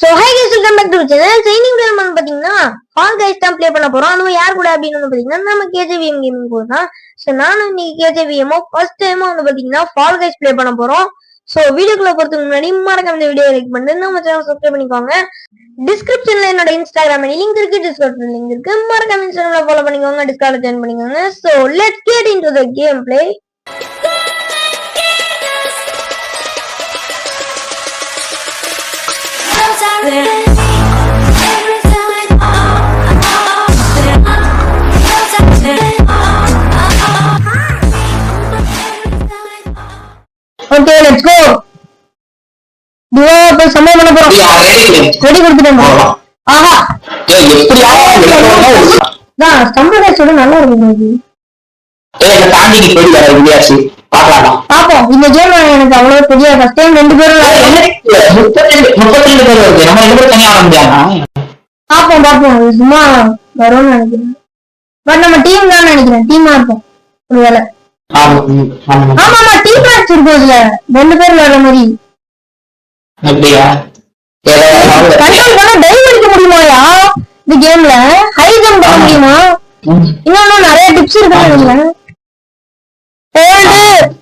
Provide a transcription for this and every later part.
So hi guys welcome back to channel shining time வந்து பாத்தீங்கன்னா fall guys தான் play பண்ண போறோம். அதுவும் யார் கூட அப்படின்னு வந்து பாத்தீங்கன்னா நம்ம கேஜேவிஎம் கேமிங் கூட தான். சோ நானும் இன்னைக்கு கேஜேவிஎமோ ஃபர்ஸ்ட் டைமா வந்து பாத்தீங்கன்னா ஃபால் கைஸ் ப்ளே பண்ண போறோம். சோ வீடியோக்குள்ள போறதுக்கு முன்னாடி மறக்காம இந்த வீடியோ லைக் பண்ணி நம்ம சேனல் சப்ஸ்கிரைப் பண்ணிக்கோங்க. டிஸ்கிரிப்ஷன்ல என்னோட இன்ஸ்டாகிராம் லிங்க் இருக்கு. டிஸ்கிரிப்ஷன் லிங்க் இருக்கு. மறக்காம இன்ஸ்டாகிராம்ல ஃபாலோ பண்ணிக்கோங்க. டிஸ்கார்ட்ல ஜாயின் பண்ணிக்கோங்க. So let's get into the game play okay let's go Divo போய் சம்பவம் பண்ண போறோம். ரெடி கொடுத்துட்டேன். ஆஹா. தான் சம்பிரதாயத்தோட நல்லா இருக்கு பாப்போம். இந்த கேம் எனக்கு அவ்வளவு தெரியாது. ஃபர்ஸ்ட் டைம் ரெண்டு பேரும் பாப்போம் பாப்போம். இது சும்மா வரும்னு நினைக்கிறேன். பட் நம்ம டீம் தான் நினைக்கிறேன். டீமா இருப்போம். ஒருவேளை. ஆமா ஆமா. டீம் மேட்ச் இருக்கும் இதுல ரெண்டு பேர் விளையாடுற மாதிரி. கண்ட்ரோல் பண்ண டைவ் முடியுமாயா இந்த கேம்ல ஹை ஜம்ப் பண்ண முடியுமா? இன்னொன்னு நிறைய டிப்ஸ் ஹோல்டு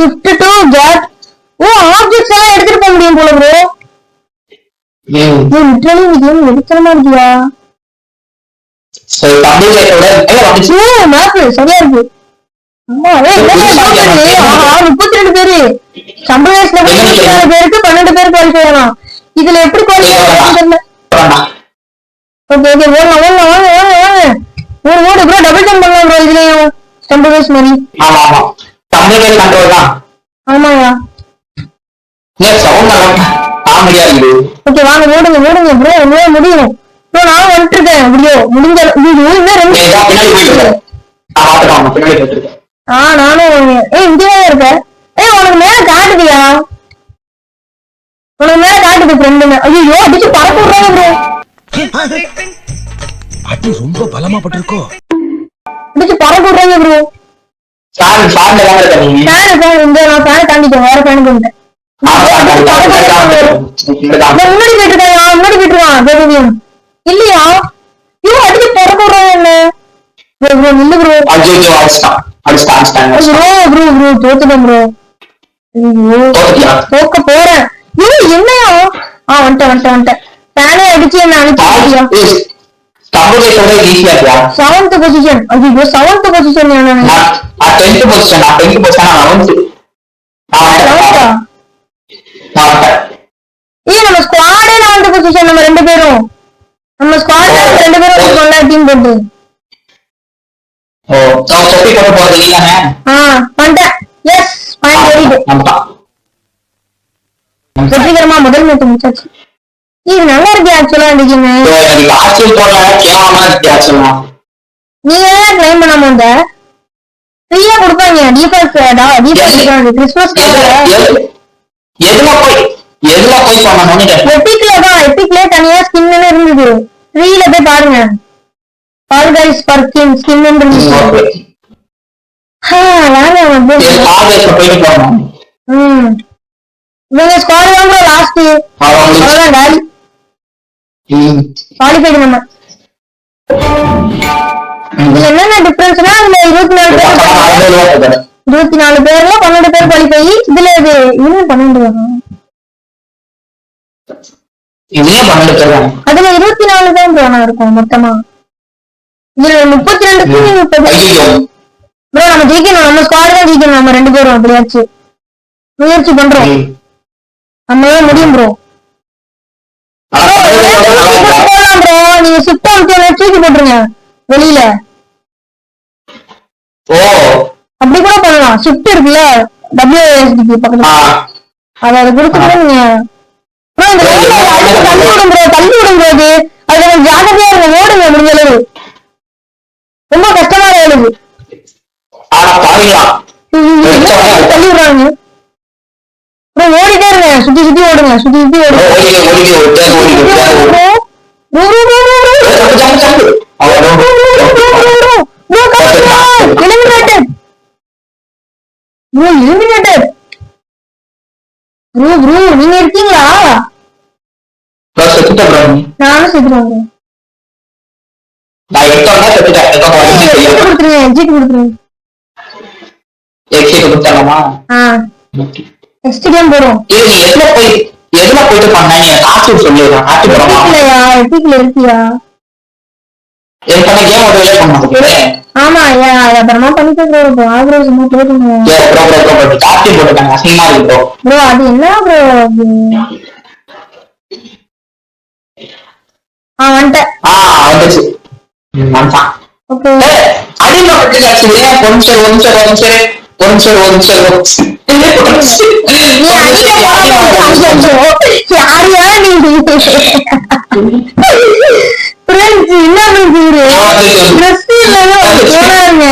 ஷிஃப்ட் டு கேட் ஓ ஆப்ஜெக்ட்ஸ் எல்லாம் எடுத்துட்டு போக முடியும் போல ப்ரோ லிட்டரலி இந்த கேம் இருக்கியா சரியா இருக்கு. முப்பத்தி ரெண்டு பேரு. நாலு பேருக்கு பன்னெண்டு பேர் குவாலிஃபை ஆகலாம். இதுல எப்படி குவாலிஃபை தெரியல. ஓகே ஓகே ஓடலாம் ஓடலாம் வாங்க வாங்க வாங்க ஓடு ஓடு ப்ரோ டபுள் ஜம்ப் பண்ணலாம் ப்ரோ இதுலயும். மாதிரி. ஆமாயா ஓகே வாங்க ஓடுங்க ஓடுங்க ப்ரோ உங்களால முடியும். ப்ரோ நான் வந்துட்டு இருக்கேன் அப்படியோ முடிஞ்ச ஐயோ, இன்னும் ரெண்டு ஆ நானும். ஏய் இங்கேயே இருக்க? ஏய் உனக்கு மேல காட்டுதியா? உனக்கு மேல காட்டுது ஃப்ரெண்டுங்க ஐயோ அடிச்சு பறக்க விடுறாங்க ப்ரோ அடி ரொம்ப பலமா பட்டிருக்கோ. அடிச்சு பறக்க விடுறாங்க ப்ரோ ஃபேன் ஃபேன் இந்த நான் ஃபேன் தாண்டிட்டேன் வேற ஃபேனுக்கு இவன் முன்னாடி போயிட்டு இருக்கான் முன்னாடி இருக்கான் தெரியும் இல்லையா? ஐயோ அடிச்சு பறக்க என்ன? ப்ரோ ப்ரோ நில்லு ப்ரோ ப்ரோ ப்ரோ ப்ரோ தோத்துட்டேன் ப்ரோ ஐயோ. தோக்க போறேன். ஐயோ என்னையா? ஆ வந்துட்டேன் வந்துட்டேன் வந்துட்டேன். ஃபேனே அடிச்சு என்ன அனுப்பிச்சியா செவன்த் பொசிஷன் ஐயோ செவன்த் பொசிஷன் என்ன? செவன்த்தா ஏய் நம்ம ஸ்குவாடே லெவன்த் பொசிஷன் நம்ம ரெண்டு பேரும்? நம்ம ஸ்குவாட் ரெண்டு பேரும் இருக்கோம்ல டீம் போட்டு. ஆ. வந்துட்டேன் எஸ் பாயிண்ட் ஏறிட்டு வெற்றிகரமா முதல் மேட்ச் முடிச்சாச்சு. இது நல்லா இருக்கு ஆக்சுவலா நீங்க ஏன் கிளைம் பண்ணாம வந்த? ஃப்ரீயா கொடுப்பாங்க. டிஃபால்ட் டிஃபால்ட் கிறிஸ்மஸ் எதுல போய் எதுல போய் சொன்னோன்னு எபிக்ல தான் எபிக்ல தனியா ஸ்கின் இருந்தது. ஃப்ரீல போய் பாருங்க. All guys for skin skin இருந்துச்சு வாங்க வந்து ம். இவங்க ஸ்குவாட் ப்ரோ லாஸ்ட் அவ்வளவுதான் குவாலிஃபைடு நம்ம இதுல என்னென்ன டிஃபரன்ஸ்னா இருபத்தி நாலு பேர் இருபத்தி நாலு பேர்ல பன்னெண்டு பேர் குவாலிஃபை இதுல இது இன்னும் பன்னெண்டு வரும் அதுல இருபத்தி நாலு தான் இருக்கும் மொத்தமா? இதுல முப்பத்தி ரெண்டுக்கு முப்பது ப்ரோ. நம்ம ஜெயிக்கணும் நம்ம ஸ்குவாட் தான் ஜெயிக்கணும் நம்ம ரெண்டு பேரும் அப்படியாச்சு. முயற்சி பண்றோம். நம்மளால முடியும் ப்ரோ போலாம் ப்ரோ நீங்க ஷிஃப்ட் அமுத்தி தூக்கி போட்டுருங்க. வெளியில. ஓ. அப்படி கூட பண்ணலாம். ஷிஃப்ட் இருக்குல்ல? டபிள்யூஎஸ்டிக்கு பக்கத்துல. அத அதை கொடுத்துட்டு நீங்க ப்ரோ இந்த ரோட்ல அடிச்சு தள்ளி விடும் ப்ரோ தள்ளி விடும் ப்ரோ அது கொஞ்சம் ஜாக்கிரதையா இருங்க. ஓடுங்க முடிஞ்ச அளவு. ரொம்ப கஷ்டமான ஓடுது. தள்ளி விடுறாங்க? ப்ரோ ஓடிட்டே இருங்க. சுத்தி சுத்தி ஓடுங்க. சுத்தி சுத்தி ஓடுங்க ஓடிக்க ஓடிக்க ஒட்டே ஓடிக்க bro bro bro bro bro jump jump eliminated bro eliminated bro bro நீங்க இருக்கீங்களா? ப்ளஸ் செத்துட்ட ப்ரோ. நானும் செத்துருவாங்க நான் எடுத்தோம்னா செத்துட்டேன். எடுத்தோம் ஜீட்டு கொடுத்துருங்க ஜீட்டு கொடுத்துருங்க. எக்ஸைட் கொடுத்தாலாமா ஆ. நெக்ஸ்ட் கேம் போறோம் இது நீ எதுல போய் எதுல போயிட்டு பண்ண நீ போறோமா எப்பிக்லையா எப்பிக்ல இருக்கியா? எனக்கு பண்ண கேம் ஒரு பண்ண ஆமா அப்புறமா பண்ணிட்டு ப்ரோ இப்போ ஆக்ரோ சும்மா ப்ளே பண்ணுவோம் ப்ரோ ப்ரோ ப்ரோ ப்ரோ காசு போட்டுட்டாங்க அசிங்கமா இருக்கு ப்ரோ ப்ரோ அது என்ன ப்ரோ ஆ வந்துட்டேன். ஆ வந்துச்சு. ம், வந்துட்டான். ஓகே ஏய், அடிமை பட்டுக்காச்சு ஒரு நிமிஷம் ஒரு நிமிஷம் ஒரு நிமிஷம் ஒரு நிமிஷம் ஒரு நிமிஷம் ஒரு நிமிஷம் நீ? என்ன ட்ரெஸ் போறாங்க.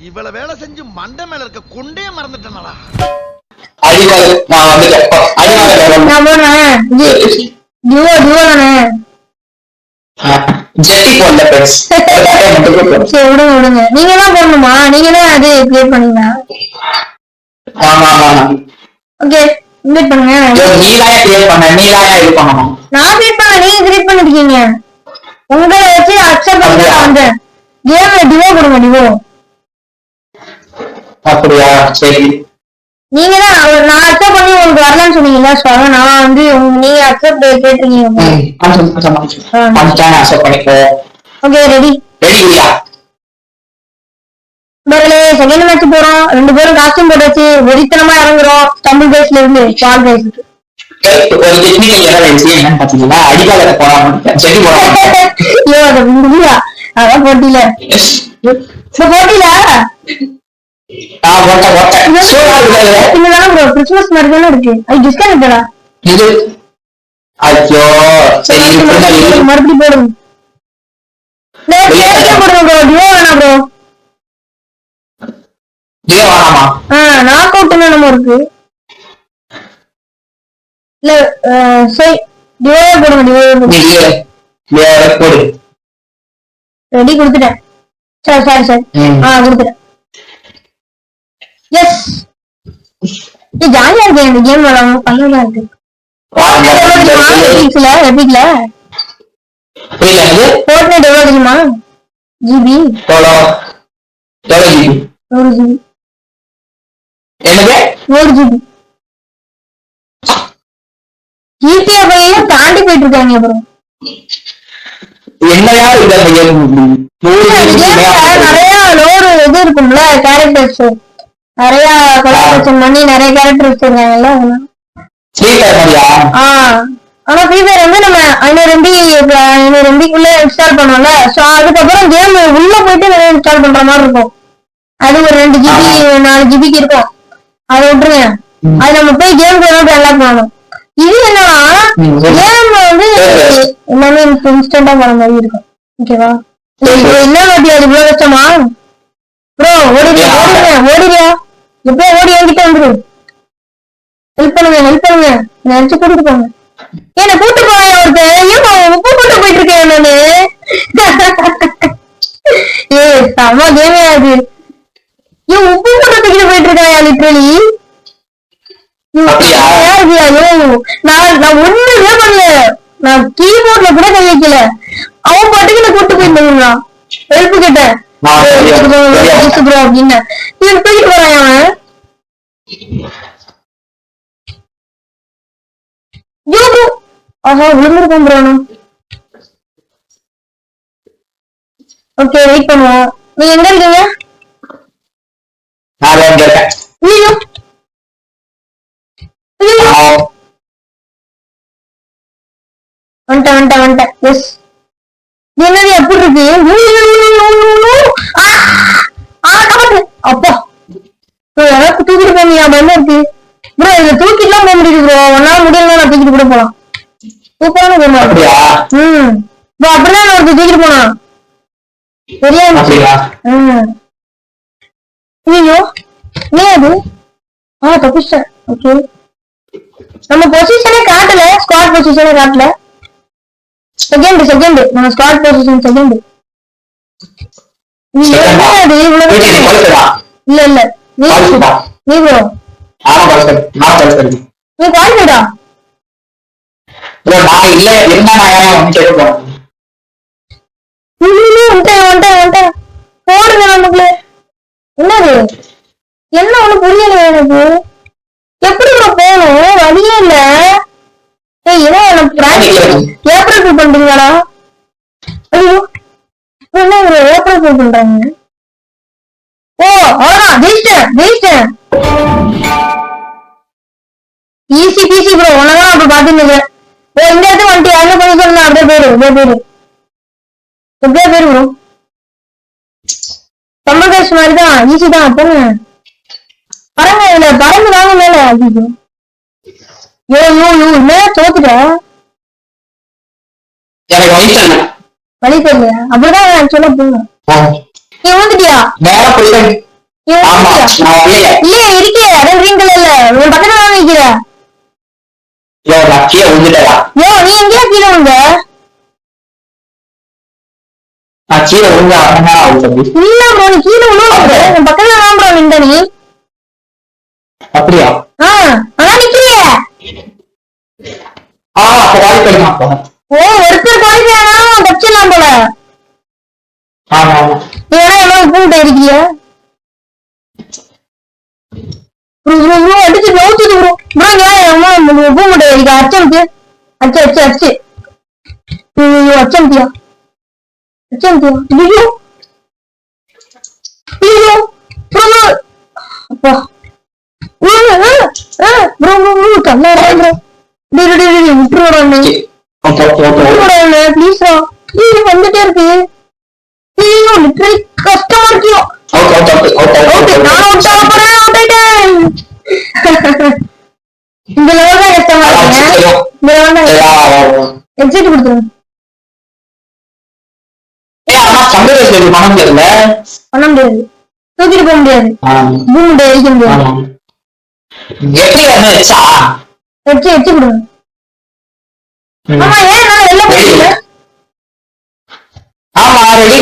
இவ்வளவு வேலை செஞ்சு மண்டை மேல இருக்க குண்டே விடுங்க நீங்க தான் போடணுமா? நீங்க தான் அது கிரியேட் பண்ணீங்களா ஆமா ஆமா ஆமா. ஓகே இன்வைட் பண்ணுங்க. நீ தான் கிரியேட் பண்ண நீ தான் இது பண்ணணும். நான் கிரியேட் பண்ண நீங்க கிரியேட் பண்ணிருக்கீங்க உங்களை வச்சு அக்செப்ட் பண்ணி கேம்ல டிவோ கொடுங்க டிவோ அப்படியா? சரி. நீங்க தான் நான் அக்செப்ட் பண்ணி உங்களுக்கு வரலன்னு சொன்னீங்கல்ல சோ நான் வந்து நீங்க அக்செப்ட் கேட்டிருக்கீங்க. ஓகே ரெடி ரெடி பரலே செகண்ட் மேட்ச் போறோம். ரெண்டு பேரும் காஸ்டியூம் போட்டாச்சு வெறித்தனமா இறங்குறோம். தமிழ் பேஸ்ல இருந்து பால் பேஸ்க்கு ஒரு டெக்னிக்கல் எரர் ஆயிடுச்சு என்னன்னு பாத்தீங்கன்னா அடிக்கால செடி போடாம ஐயோ அது அதான் போட்டியில. போட்டியில? கிறிஸ்துமஸ் மாதிரி தானே இருக்கு. அது இது? ஐயோ. மறுபடியும் போடுங்க. போடுங்க. ப்ரோ டியோ வேணாம் ப்ரோ நாக் அவுட் நம்ம இருக்கு. இல்ல சரி டியோ போடுங்க ஜியோ ஜியோவை போடு. ரெடி கொடுத்துட்டேன். சரி சரி சரி. ஆ கொடுத்துட்டேன். எஸ் ஜாலியா இருக்கு இந்த கேம் விளாடணும். பையனா இருக்கு. எபிக்ல எனக்கு ஃபோர்ட்நைட் எவ்வளவு தெரியுமா? ஜிபி எவ்வளோ எவ்வளோ ஜிபி நூறு ஜிபி என்னது? நூறு ஜிபி பையன் தாண்டி போயிட்டு இருக்காங்க அப்புறம். என்னையா இது நூறு நிறைய லோடு இது இருக்கும்ல கேரக்டர்ஸ் நிறைய கொலாபரேஷன் பண்ணி நிறைய கேரக்டர் வச்சிருக்காங்கல்ல ஆனா ஃப்ரீ ஃபயர் வந்து நம்ம ஐநூறு எம்பி ஐநூறு எம்பிக்குள்ள இன்ஸ்டால் பண்ணோம்ல சோ அதுக்கப்புறம் கேம் உள்ள போயிட்டு இன்ஸ்டால் பண்ற மாதிரி இருக்கும். அது ஒரு ரெண்டு ஜிபி நாலு ஜிபிக்கு இருக்கும். அதை விட்டுருங்க. அது நம்ம போய் கேம் போய் அன்லாக் பண்ணணும் இது என்னன்னா. கேம் வந்து. எல்லாமே இன்ஸ்டன்டா போற மாதிரி இருக்கும். ஓகேவா என்ன வாட்டி அது இவ்வளவு கஷ்டமா? ப்ரோ ஓடிடுங்க ஓடிடுங்க எப்போ ஓடி என்கிட்ட வந்துரு. ஹெல்ப் பண்ணுங்க ஹெல்ப் பண்ணுங்க. நினைச்சு கூட்டிட்டு போங்க. என்ன கூட்டு போறேன் ஒருத்தன்? ஏன் உப்பு போட்டு போயிட்டு இருக்கேன் நானு? ஏய் செம கேமே அது. ஏன் உப்பு போட்டு தூக்கிட்டு போயிட்டு இருக்காயா? லிட்ரலி? நான் நான் ஒண்ணுமே பண்ணல. நான் கீபோர்ட்ல கூட கை வைக்கல. அவன் பாட்டுக்கு கூட்டு போயிருந்தான் ஹெல்ப் கேட்டேன். அப்படின்னு. இவன் தூக்கிட்டு போறான் அவன். ஆஹா விழுந்திருக்கேன் ப்ரோ ஓகே வெயிட் பண்ணுவோம். நீங்க எங்க இருக்கீங்க? ஐயோ ஐயோ வந்துட்டேன் வந்துட்டேன் வந்துட்டேன். எஸ் என்னது எப்படி இருக்கு. அப்பா. யாராவது தூக்கிட்டு போங்க பயமா இருக்கு? ப்ரோ இதுல தூக்கிட்டுலாம் போக முடியுது ப்ரோ ஒன்னால முடியல நான் தூக்கிட்டு கூட போலாம். சூப்பரான கேம் ம். ப்ரோ அப்படிதான் நான் ஒருத்தர் தூக்கிட்டு போனான். சரியா இருந்துச்சு ம். ஐயோ. ஏன் அது ஆ தப்பிச்சிட்டேன் ஓகே நம்ம பொசிஷனே காட்டல. ஸ்குவாட் பொசிஷனே காட்டல. செகண்ட் செகண்ட் நம்ம ஸ்குவாட் பொசிஷன் செகண்ட் நீ? என்ன அது இவ்வளவு இல்ல இல்ல. நீ ப்ரோ நான் இல்ல நான் கேட்க போறேன் வந்துட்டேன் வந்துட்டேன் வந்துட்டேன் போடுங்க நமக்கு என்னது என்ன ஒண்ணு புரியல எனக்கு எப்படி bro போகணும்? வழியே இல்ல. ஏய் என்ன எனக்கு பிராக்டிஸ் ஏப்ரல் ஃபுல் பண்றீங்களா ஐயோ என்ன இவரு ஏப்ரல் ஃபுல் பண்றாங்க? ஓ அவ்வளவுதான். ஜெயிச்சிட்டேன் ஜெயிச்சிட்டேன் ஈஸி பீசி ப்ரோ உனதான் அப்ப பாத்துங்க ஓ இந்த இடத்துல வந்துட்டு யாரும் கொஞ்சம் சொன்னா அப்படியே போயிரு. அப்படியே போயிரு. எப்படியா பேரு ப்ரோ கம்மகாஷ் மாதிரி தான் ஈஸி தான். போங்க. பறங்க இதுல பறந்து வாங்க மேல ஐயோ யோ யோ யோ என்ன தோத்துட்ட? எனக்கு வயசு வழி தெரியல அப்படிதான் சொல்ல போங்க நீ வந்துட்டியா நேரா போயிட்டு நீ ஆமா வந்துட்டியா நான் வரலையே இல்லையே இருக்கே அதான் green கலர்ல உன் பக்கத்துல தான் நிக்கிற? யோ நான் கீழே விழுந்துட்டா யோ நீ எங்கேயா கீழே நான் விழுந்து தம்பி. இல்ல ப்ரோ நீ கீழே விழுவாங்க பக்கத்துல தான் ப்ரோ நின்ற நீ. அப்படியா? ஆ அப்ப வாய்ப்பு கிடைக்கும் அப்போ ஓ ஒருத்தர் குவாலிஃபை தப்பிச்சிடலாம் போல. ஆமா ஆமா. வேணா என்ன பூண்டு ப்ரோ அடிச்சு நோச்சுது ப்ரோ. ப்ரோ ஏன் அம்மா பூ முட்டை இருக்கு அச்சம்க்கு அச்சு அச்சு அச்சு ஐயோ. ப்ரோ. அப்பா. வந்துட்டே இருக்கு. ஐயோ லிட்டரலி கஷ்டமா ஓகே நான் அவுட் ஆக போறேன் அவுட் ஆயிட்டேன் இந்த லெவல் தான் கஷ்டமா இருக்கு இந்த லெவல் தான் எக்ஸிட் கொடுத்துருங்க பண்ண முடியாதுல்ல? பண்ண முடியாது. தூக்கிட்டு போக முடியாது. பூம் முடியாது அடிக்க முடியாது. எப்படி வந்து வச்சா கொடுங்க. ஆமா ரெடி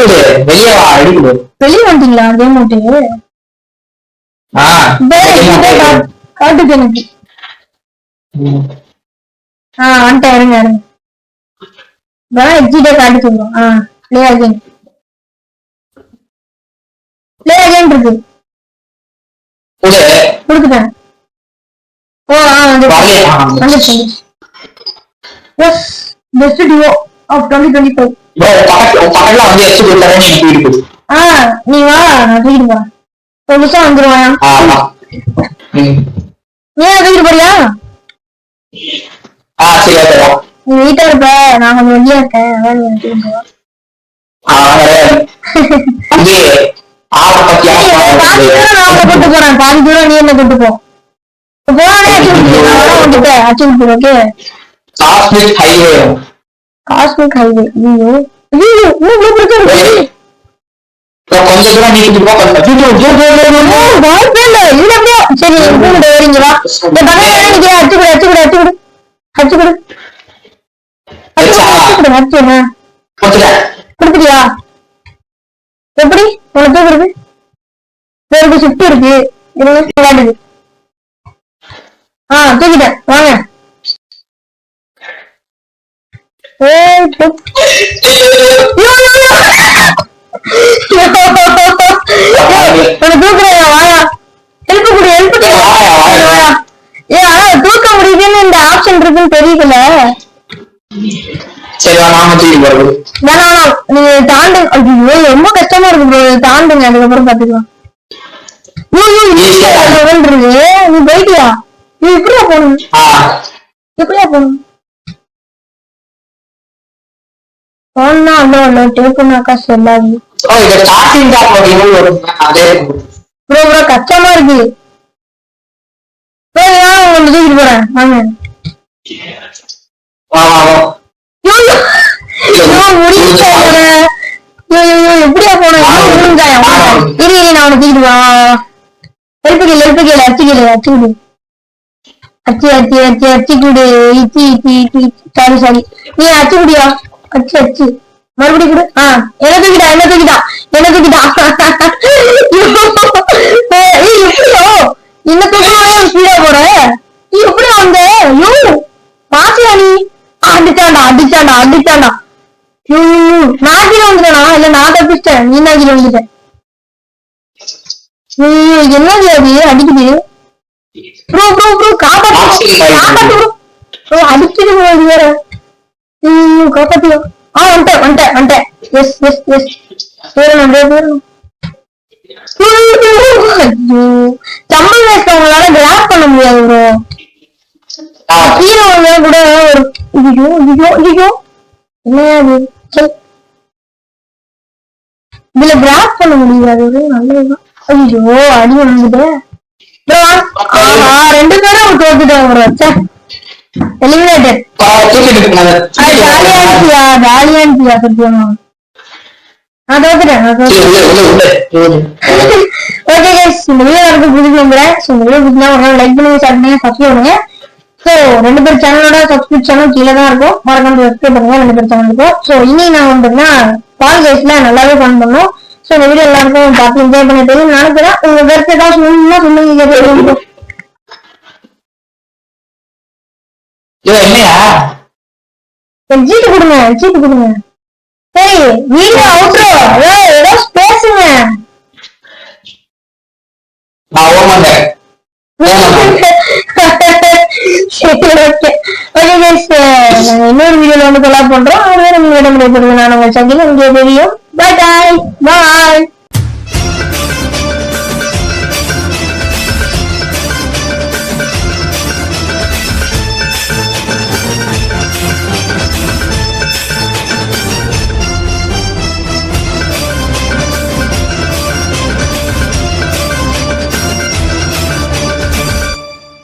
வெளியே வா ரெடி கொடு. வெளியே வந்துட்டீங்களா? கேம் விட்டு ஆ. காட்டுக்கு எனக்கு. ஆ வந்துட்டேன் இருங்க இருங்க. இப்பதான் எக்ஸிட்டே காட்டி சொல்லுவோம் ஆ பிளே அகைன் பிளே அகைன் இருக்கு. கொடு கொடுத்துட்டேன். ஓ ஆ வந்து? Yes best duo of twenty twenty five நீ. ஆ வா நான் தூக்கிட்டு போறேன் நிமிஷம் வந்துருவாயா? ஏன் தூக்கிட்டு போறியா? ஆ. நீ வீட்டா இருப்ப நான் கொஞ்சம் வெளியா இருக்கேன் அதான் நீ தூக்கிட்டு போ ஆ வாங்க. தம்பி, ஆளை பத்தி ஏய், யாரும் பாதி பார்க்கறது தூரம் நான் உன்னை கூட்டு போறேன். பாதி தூரம் நீ என்ன கூட்டு போ. அச்சு விட்டு அச்சு விட்டு okay cosmic highway cosmic highway ஐயோ ஐயோ இவ்வளவு கொஞ்சம் தூரம் நீக்கிட்டு போ கொஞ்சம் சரி கூப்பிட்டு வரீங்க வா. இந்த பக்கத்துல நினைக்கிறேன் அச்சு கொடு அச்சு கொடு அச்சு கொடு. அச்சு கொடு. கொடுத்துட்டியா? எப்படி? உனக்கு தூக்குறது வேறு ஷிஃப்ட் இருக்கு. விளையாடுது ஆ தூக்கிட்டேன் வாங்க. தூக்க முடியுதுன்னு இந்த ஆப்ஷன் இருக்குன்னு தெரியல சரி நாம தூக்கிட்டு போறது வேணாம் வேணாம் நீங்க தாண்டு ஐயோ ரொம்ப கஷ்டமா இருக்கு ப்ரோ தாண்டுங்க அதுக்கப்புறம் பாத்துக்கலாம் ஐயோ, நீ போயிட்டியா நீ எப்படியா போகணும் ஆ எப்படியா போகணும் வரும் அதே ப்ரோ ப்ரோ கஷ்டமா இருக்கு ப்ரோ நான் உங்களை தூக்கிட்டு போறேன் வாங்க எப்படியா போனேன். இரு இரு நான் உனக்கு தூக்கிட்டு ஹெல்ப் கேளு ஹெல்ப் கேளு அச்சு அச்சு அச்சு அச்சு அச்சு அச்சு கொடு இச்சி இச்சி இச்சி சாரி சாரி நீ அச்சு குடியா அச்சு அச்சு. மறுபடியும் கொடு. ஆ என்ன தூக்கிட்டா என்ன தூக்கிட்டா என்ன தூக்கிட்டா ஐயோ, ஏய், எப்படியோ? என்ன தூக்கம் ஸ்பீடா போற. நீ எப்படி வந்த யூ பாத்தியா நீ? அடிச்சாண்டா அடிச்சாண்டா அடிச்சாண்டா யூ நான் கீழே வந்துட்டேனா? இல்ல நான் தப்பிச்சிட்டேன். நீ நான் கீழே வந்துட்டேன் ஐயோ, என்னது அது? அடிக்குது. ப்ரோ ப்ரோ ப்ரோ காப்பாத்து காப்பாத்து ப்ரோ. ப்ரோ வேற. నువ్వు కాపాడు ஆ అంటే అంటే வந்துட்டேன் ఎస్ ఎస్ சம்பளம் கிராப் பண்ண முடியாது ப்ரோ கூட ஒரு ஐயோ ஐயோ ஐயோ இதுல கிராப் பண்ண முடியாது நல்லதுதான் ஐயோ அடி வந்துட்டு ஆஹா ரெண்டு பேரும் தோத்துட்டாங்க ப்ரோ எலிமினேட்டட் ஜாலியா ஜாலியா சத்தியமா நான் ஓகே கைஸ் இந்த வீடியோ எனக்கு பிடிக்கும் நம்புறேன் ஸோ இந்த வீடியோ பிடிச்சா ஒரு நாள் லைக் பண்ணுங்க ஷேர் பண்ணுங்க சப்ஸ்கிரைப் பண்ணுங்க. ஸோ ரெண்டு பேர் சேனலோட சப்ஸ்கிரிப்ஷனும் கீழே தான் இருக்கும். மறக்காம சப்ஸ்கிரைப் பண்ணுங்க ரெண்டு பேர் சேனலுக்கும் ஸோ இனி நான் வந்துட்டுனா பால் கைஸ்ல நல்லாவே ஃபன் பண்ணோம். ஸோ இந்த வீடியோ எல்லாருக்கும் பார்த்து என்ஜாய் பண்ண தெரியும் நினைக்கிறேன் உங்க கருத்து ஏதாவது சொல்லணும்னா சொல்லுங்க என்னையா? சீட்டு கொடுங்க சீட்டு கொடுங்க. சரி வீடியோ அவுட்ரோ ஏதோ பேசுங்க. நான் இன்னொரு வீடியோல வந்து கொலாப் பண்றோம். வேற உங்களிடம் நான் உங்கள் சங்கிலி இங்கே தெரியும் பாய் பாய் பாய்